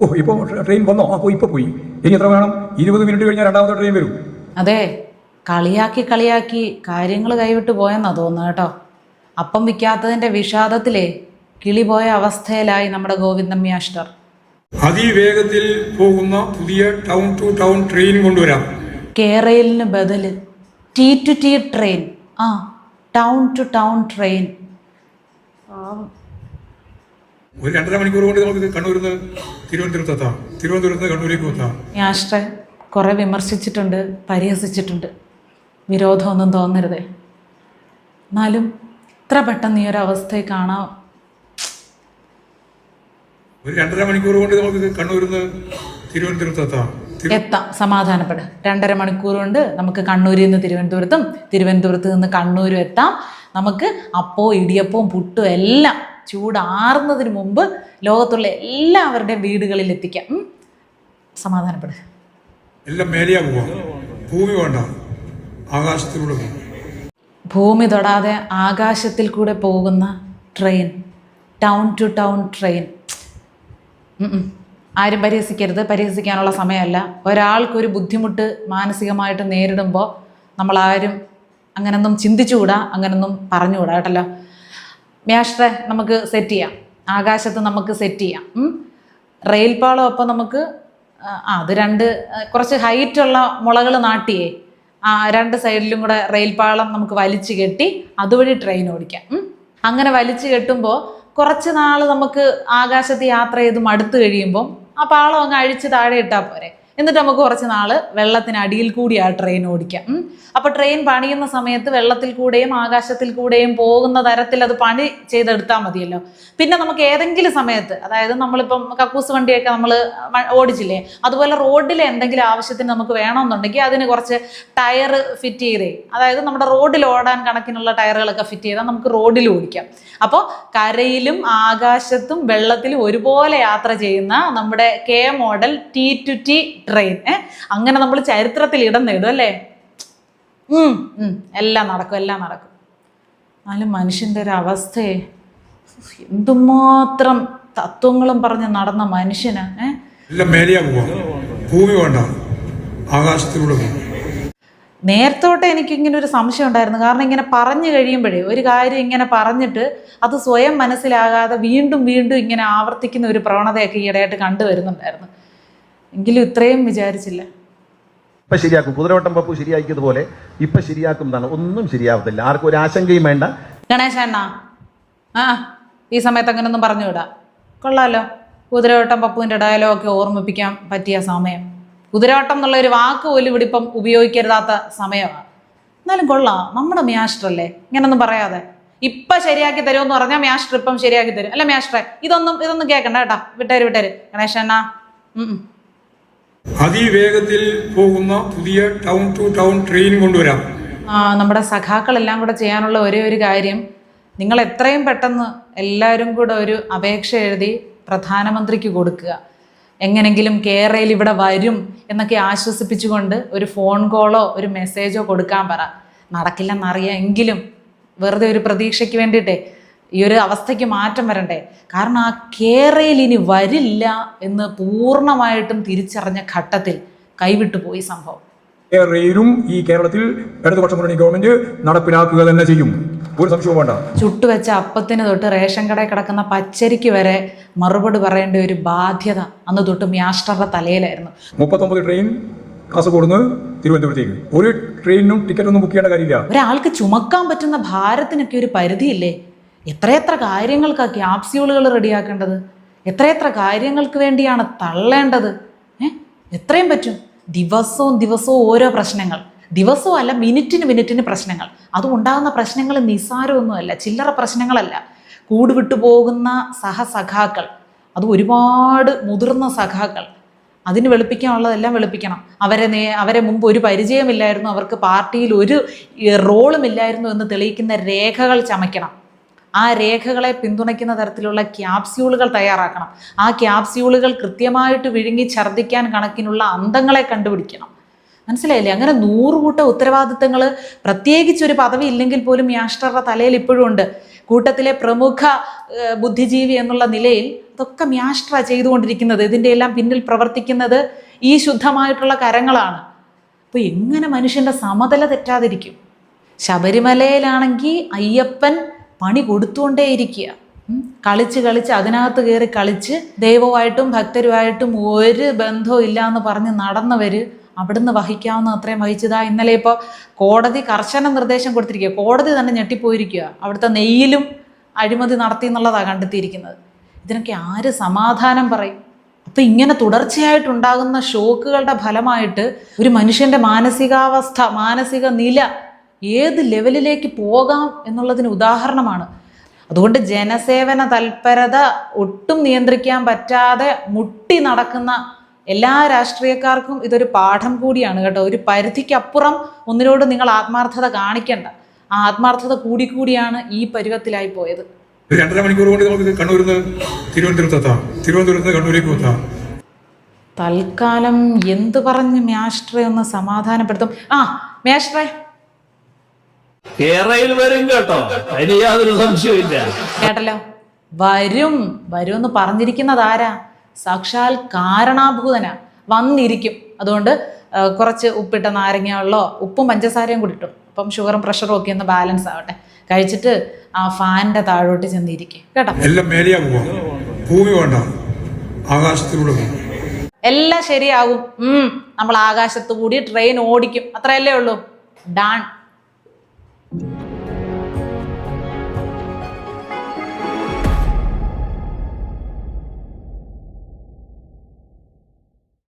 ഓ ഇപ്പോൾ ട്രെയിൻ വന്നോ? ആ പോയി ഇപ്പോൾ പോയി. ഇനി എത്ര വേണം? ഇരുപത് മിനിറ്റ് കഴിഞ്ഞാൽ രണ്ടാമത്തെ ട്രെയിൻ വരും. അതെ കളിയാക്കി കളിയാക്കി കാര്യങ്ങൾ കൈവിട്ട് പോയെന്നാ തോന്നുന്നു കേട്ടോ. അപ്പം വിൽക്കാത്തതിന്റെ വിഷാദത്തിലേ കിളി പോയ അവസ്ഥയിലായി നമ്മുടെ ഗോവിന്ദൻ മാസ്റ്റർ അതിവേഗത്തിൽ പോകുന്ന പുതിയ ടൗൺ ടു ടൗൺ ട്രെയിൻ കൊണ്ടുവരാം. കേരളിന് ബദൽ ടി ടു ടി ട്രെയിൻ ആ ടൗൺ ടു ടൗൺ ട്രെയിൻ ഒരു രണ്ടര മണിക്കൂർ കൊണ്ട് നമുക്ക് കണ്ണൂരിൽ നിന്ന് തിരുവനന്തപുരത്ത് എത്താം. തിരുവനന്തപുരത്ത് നിന്ന് കണ്ണൂരേക്ക് എത്താം മാസ്റ്ററെ കുറെ വിമർശിച്ചിട്ടുണ്ട് പരിഹസിച്ചിട്ടുണ്ട്. വിരോധമൊന്നും തോന്നരുതേ. എന്നാലും ഇത്ര പെട്ടെന്ന് ഈ ഒരു അവസ്ഥയെ കാണാം. ഒരു രണ്ടര മണിക്കൂർ കൊണ്ട് നമുക്ക് കണ്ണൂരിൽ നിന്ന് തിരുവനന്തപുരത്ത് എത്താം. എത്താം സമാധാനപ്പെട്. രണ്ടര മണിക്കൂർ കൊണ്ട് നമുക്ക് കണ്ണൂരിൽ നിന്ന് തിരുവനന്തപുരത്തും തിരുവനന്തപുരത്ത് നിന്ന് കണ്ണൂരും എത്താം. നമുക്ക് അപ്പോ ഇടിയപ്പവും പുട്ടും എല്ലാം ചൂടാറുന്നതിന് മുമ്പ് ലോകത്തുള്ള എല്ലാവരുടെയും വീടുകളിൽ എത്തിക്കാം. സമാധാനപ്പെടുക എല്ലാം മേലെയാ പോവാം. ഭൂമി വേണ്ട. ആകാശത്തിലൂടെ ഭൂമി തൊടാതെ ആകാശത്തിൽ കൂടെ പോകുന്ന train. Town to town train. ആരും പരിഹസിക്കരുത്. പരിഹസിക്കാനുള്ള സമയമല്ല. ഒരാൾക്കൊരു ബുദ്ധിമുട്ട് മാനസികമായിട്ട് നേരിടുമ്പോൾ നമ്മളാരും അങ്ങനൊന്നും ചിന്തിച്ചുകൂടാ. അങ്ങനൊന്നും പറഞ്ഞുകൂടാ കേട്ടല്ലോ. മ്യാഷ്ട്രെ നമുക്ക് സെറ്റ് ചെയ്യാം. ആകാശത്ത് നമുക്ക് സെറ്റ് ചെയ്യാം. റെയിൽപാളം റെയിൽ പാളം അപ്പോൾ നമുക്ക് അത് രണ്ട് കുറച്ച് ഹൈറ്റുള്ള മുളകൾ നാട്ടിയേ. ആ രണ്ട് സൈഡിലും കൂടെ റെയിൽപാളം നമുക്ക് വലിച്ചു കെട്ടി അതുവഴി ട്രെയിൻ ഓടിക്കാം. അങ്ങനെ വലിച്ചു കെട്ടുമ്പോൾ കുറച്ച് നാൾ നമുക്ക് ആകാശത്ത് യാത്ര ചെയ്ത് മടുത്തു കഴിയുമ്പോൾ ആ പാളം അങ്ങ് അഴിച്ച് താഴെ ഇട്ടാൽ പോരെ. എന്നിട്ട് നമുക്ക് കുറച്ച് നാൾ വെള്ളത്തിനടിയിൽ കൂടി ആ ട്രെയിൻ ഓടിക്കാം. അപ്പോൾ ട്രെയിൻ പണിയുന്ന സമയത്ത് വെള്ളത്തിൽ കൂടെയും ആകാശത്തിൽ കൂടെയും പോകുന്ന തരത്തിൽ അത് പണി ചെയ്തെടുത്താൽ മതിയല്ലോ. പിന്നെ നമുക്ക് ഏതെങ്കിലും സമയത്ത് അതായത് നമ്മളിപ്പം കക്കൂസ് വണ്ടിയൊക്കെ നമ്മൾ ഓടിച്ചില്ലേ അതുപോലെ റോഡിലെ എന്തെങ്കിലും ആവശ്യത്തിന് നമുക്ക് വേണമെന്നുണ്ടെങ്കിൽ അതിന് കുറച്ച് ടയർ ഫിറ്റ് ചെയ്തേ. അതായത് നമ്മുടെ റോഡിൽ ഓടാൻ കണക്കിനുള്ള ടയറുകളൊക്കെ ഫിറ്റ് ചെയ്താൽ നമുക്ക് റോഡിൽ ഓടിക്കാം. അപ്പോൾ കരയിലും ആകാശത്തും വെള്ളത്തിലും ഒരുപോലെ യാത്ര ചെയ്യുന്ന നമ്മുടെ K model T to T train അങ്ങനെ നമ്മൾ ചരിത്രത്തിൽ ഇടം നേടും അല്ലേ? ഉം, ഉം, എല്ലാം നടക്കും എല്ലാം നടക്കും. എന്നാലും മനുഷ്യന്റെ ഒരു അവസ്ഥയെ എന്തുമാത്രം തത്വങ്ങളും പറഞ്ഞ് നടന്ന മനുഷ്യന് നേരത്തോട്ടെ എല്ലാം ഇങ്ങനെ ഭൂമി വേണ്ട. ആകാശത്തിലൂടെ എനിക്കിങ്ങനെ ഒരു സംശയം ഉണ്ടായിരുന്നു. കാരണം ഇങ്ങനെ പറഞ്ഞു കഴിയുമ്പോഴേ ഒരു കാര്യം ഇങ്ങനെ പറഞ്ഞിട്ട് അത് സ്വയം മനസ്സിലാകാതെ വീണ്ടും വീണ്ടും ഇങ്ങനെ ആവർത്തിക്കുന്ന ഒരു പ്രവണതയൊക്കെ ഈയിടെയായിട്ട് കണ്ടുവരുന്നുണ്ടായിരുന്നു. എങ്കിലും ഇത്രയും വിചാരിച്ചില്ല. ഇപ്പൊ ശരിയാക്കും. കുതിരവട്ടം പപ്പു ശരിയാക്കിയതുപോലെ ഇപ്പൊ ശരിയാക്കും എന്നാണ്. ഒന്നും ശരിയാവത്തില്ല. ആർക്കും ഒരു ആശങ്കയും വേണ്ട. ഗണേശ അണ്ണാ. ആ ഈ സമയത്ത് അങ്ങനൊന്നും പറഞ്ഞുവിടാ. കൊള്ളാലോ. കുതിരവട്ടം പപ്പുവിന്റെ ഡയലോഗൊക്കെ ഓർമ്മിപ്പിക്കാൻ പറ്റിയ സമയം. കുതിരവട്ടം എന്നുള്ള ഒരു വാക്ക് പോലും ഇവിടെ ഇപ്പം ഉപയോഗിക്കരുതാത്ത സമയമാണ്. എന്നാലും കൊള്ളാം. നമ്മുടെ മ്യാസ്റ്റർ അല്ലേ ഇങ്ങനൊന്നും പറയാതെ. ഇപ്പം ശരിയാക്കി തരുമെന്ന് പറഞ്ഞാൽ മ്യാസ്റ്റർ ഇപ്പം ശരിയാക്കി തരും. അല്ല മ്യാസ്റ്ററെ ഇതൊന്നും ഇതൊന്നും കേൾക്കണ്ട കേട്ടാ. വിട്ടേര് വിട്ടേര്. ഗണേശ അണ്ണാ. ഉം ഉം. അതിവേഗത്തിൽ പോകുന്ന പുതിയ ടൗൺ ടു ടൗൺ ട്രെയിൻ കൊണ്ടുവരാം. നമ്മുടെ സഖാക്കളെല്ലാം കൂടെ ചെയ്യാനുള്ള ഒരേ ഒരു കാര്യം. നിങ്ങൾ എത്രയും പെട്ടെന്ന് എല്ലാവരും കൂടെ ഒരു അപേക്ഷ എഴുതി പ്രധാനമന്ത്രിക്ക് കൊടുക്കുക. എങ്ങനെങ്കിലും കേരളയിൽ ഇവിടെ വരും എന്നൊക്കെ ആശ്വസിപ്പിച്ചുകൊണ്ട് ഒരു ഫോൺ കോളോ ഒരു മെസ്സേജോ കൊടുക്കാൻ പറ. നടക്കില്ലെന്നറിയാം എങ്കിലും വെറുതെ ഒരു പ്രതീക്ഷയ്ക്ക് വേണ്ടിയിട്ടേ ഈ ഒരു അവസ്ഥയ്ക്ക് മാറ്റം വരണ്ടേ? കാരണം ആ കേരയിൽ ഇനി വരില്ല എന്ന് പൂർണമായിട്ടും തിരിച്ചറിഞ്ഞ ഘട്ടത്തിൽ കൈവിട്ടു പോയി സംഭവം. കേരളയിലും ഈ കേരളത്തിൽ ഇടതുപക്ഷ മുന്നണി ഗവൺമെന്റ് നടപ്പിലാക്കുക തന്നെ ചെയ്യും. ഒരു സംശയവും വേണ്ട. ചുട്ടുവെച്ച അപ്പത്തിന് തൊട്ട് റേഷൻ കടയിൽ കിടക്കുന്ന പച്ചരിക്ക് വരെ മറുപടി പറയേണ്ട ഒരു ബാധ്യത അന്ന് തൊട്ട് മ്യാസ്റ്ററുടെ തലയിലായിരുന്നു. മുപ്പത്തൊമ്പത് ട്രെയിൻ കാസർഗോഡ് നിന്ന് തിരുവനന്തപുരത്തേക്ക്. ഒരു ട്രെയിനിനും ടിക്കറ്റ് ഒന്നും ബുക്ക് ചെയ്യേണ്ട കാര്യമില്ല. ഒരാൾക്ക് ചുമക്കാൻ പറ്റുന്ന ഭാരത്തിനൊക്കെ ഒരു പരിധിയില്ലേ? എത്രയെത്ര കാര്യങ്ങൾക്കാണ് ക്യാപ്സ്യൂളുകൾ റെഡിയാക്കേണ്ടത്? എത്രയെത്ര കാര്യങ്ങൾക്ക് വേണ്ടിയാണ് തള്ളേണ്ടത്? എത്രയും പറ്റും. ദിവസവും ദിവസവും ഓരോ പ്രശ്നങ്ങൾ. ദിവസവും അല്ല മിനിറ്റിന് മിനിറ്റിന് പ്രശ്നങ്ങൾ. അതുണ്ടാകുന്ന പ്രശ്നങ്ങൾ നിസ്സാരമൊന്നുമല്ല ചില്ലറ പ്രശ്നങ്ങളല്ല. കൂടുവിട്ടു പോകുന്ന സഹസഖാക്കൾ. അത് ഒരുപാട് മുതിർന്ന സഖാക്കൾ. അതിന് വെളുപ്പിക്കാനുള്ളതെല്ലാം വെളുപ്പിക്കണം. അവരെ നേ അവരെ മുമ്പ് ഒരു പരിചയമില്ലായിരുന്നു. അവർക്ക് പാർട്ടിയിൽ ഒരു റോളും ഇല്ലായിരുന്നു എന്ന് തെളിയിക്കുന്ന രേഖകൾ ചമയ്ക്കണം. ആ രേഖകളെ പിന്തുണയ്ക്കുന്ന തരത്തിലുള്ള ക്യാപ്സ്യൂളുകൾ തയ്യാറാക്കണം. ആ ക്യാപ്സ്യൂളുകൾ കൃത്യമായിട്ട് വിഴുങ്ങി ഛർദ്ദിക്കാൻ കണക്കിനുള്ള അന്തങ്ങളെ കണ്ടുപിടിക്കണം. മനസ്സിലായില്ലേ? അങ്ങനെ നൂറുകൂട്ട ഉത്തരവാദിത്തങ്ങൾ പ്രത്യേകിച്ച് ഒരു പദവി ഇല്ലെങ്കിൽ പോലും യാഷ്ട്രയുടെ തലയിൽ ഇപ്പോഴും ഉണ്ട്. കൂട്ടത്തിലെ പ്രമുഖ ബുദ്ധിജീവി എന്നുള്ള നിലയിൽ അതൊക്കെ മ്യാഷ്ട്ര ചെയ്തുകൊണ്ടിരിക്കുന്നത്. ഇതിന്റെ എല്ലാം പിന്നിൽ പ്രവർത്തിക്കുന്നത് ഈ ശുദ്ധമായിട്ടുള്ള കരങ്ങളാണ്. അപ്പോൾ എങ്ങനെ മനുഷ്യന്റെ സമതല തെറ്റാതിരിക്കും? ശബരിമലയിലാണെങ്കിൽ അയ്യപ്പൻ പണി കൊടുത്തുകൊണ്ടേയിരിക്കുക. കളിച്ച് കളിച്ച് അതിനകത്ത് കയറി കളിച്ച് ദൈവമായിട്ടും ഭക്തരുമായിട്ടും ഒരു ബന്ധവും ഇല്ല എന്ന് പറഞ്ഞ് നടന്നവർ അവിടുന്ന് വഹിക്കാവുന്ന അത്രയും വഹിച്ചതാ. ഇന്നലെ ഇപ്പോൾ കോടതി കർശന നിർദ്ദേശം കൊടുത്തിരിക്കുക. കോടതി തന്നെ ഞെട്ടിപ്പോയിരിക്കുക. അവിടുത്തെ നെയ്യിലും അഴിമതി നടത്തി എന്നുള്ളതാണ് കണ്ടെത്തിയിരിക്കുന്നത്. ഇതിനൊക്കെ ആര് സമാധാനം പറയും? അപ്പം ഇങ്ങനെ തുടർച്ചയായിട്ടുണ്ടാകുന്ന ഷോക്കുകളുടെ ഫലമായിട്ട് ഒരു മനുഷ്യന്റെ മാനസികാവസ്ഥ മാനസിക നില ഏത് ലെവലിലേക്ക് പോകാം എന്നുള്ളതിന് ഉദാഹരണമാണ്. അതുകൊണ്ട് ജനസേവന തൽപരത ഒട്ടും നിയന്ത്രിക്കാൻ പറ്റാതെ മുട്ടി നടക്കുന്ന എല്ലാ രാഷ്ട്രീയക്കാർക്കും ഇതൊരു പാഠം കൂടിയാണ് കേട്ടോ. ഒരു പരിധിക്കപ്പുറം ഒന്നിനോട് നിങ്ങൾ ആത്മാർത്ഥത കാണിക്കണ്ട. ആ ആത്മാർത്ഥത കൂടിക്കൂടിയാണ് ഈ പരുവത്തിലായി പോയത്. രണ്ടര മണിക്കൂർ കൊണ്ട് നമുക്ക് കണ്ണൂരിൽ നിന്ന് തിരുവനന്തപുരത്ത് കണ്ണൂരേക്ക് എത്താം. തൽക്കാലം എന്ത് പറഞ്ഞ് മ്യാഷ്ട്രെ ഒന്ന് സമാധാനപ്പെടുത്തും. ആ മ്യാഷ്ട്രെ കേരളയിൽ വരും കേട്ടോ. അതിന് യാതൊരു സംശയവുമില്ല. കേട്ടല്ലോ? വരും. വരും എന്ന് പറഞ്ഞിരിക്കുന്നത് ആരാ? സാക്ഷാൽ കാരണാഭൂതന. വന്നിരിക്കും. അതുകൊണ്ട് കുറച്ച് ഉപ്പിട്ട നാരങ്ങ വെള്ളമോ ഉപ്പും പഞ്ചസാരയും കൂടി ഇട്ടു. അപ്പം ഷുഗറും പ്രഷറും ഒക്കെ ഒന്ന് ബാലൻസ് ആവട്ടെ. കഴിച്ചിട്ട് ആ ഫാനിന്റെ താഴോട്ട് ചെന്നിരിക്കും. കേട്ടോ? എല്ലാം മേലെയാ പോവാ ഭൂമി വേണ്ട. ആകാശത്തിലൂടെ എല്ലാം ശരിയാകും. ഉം, നമ്മൾ ആകാശത്ത് കൂടി ട്രെയിൻ ഓടിക്കും. അത്രയല്ലേ ഉള്ളൂ. ഡാൺ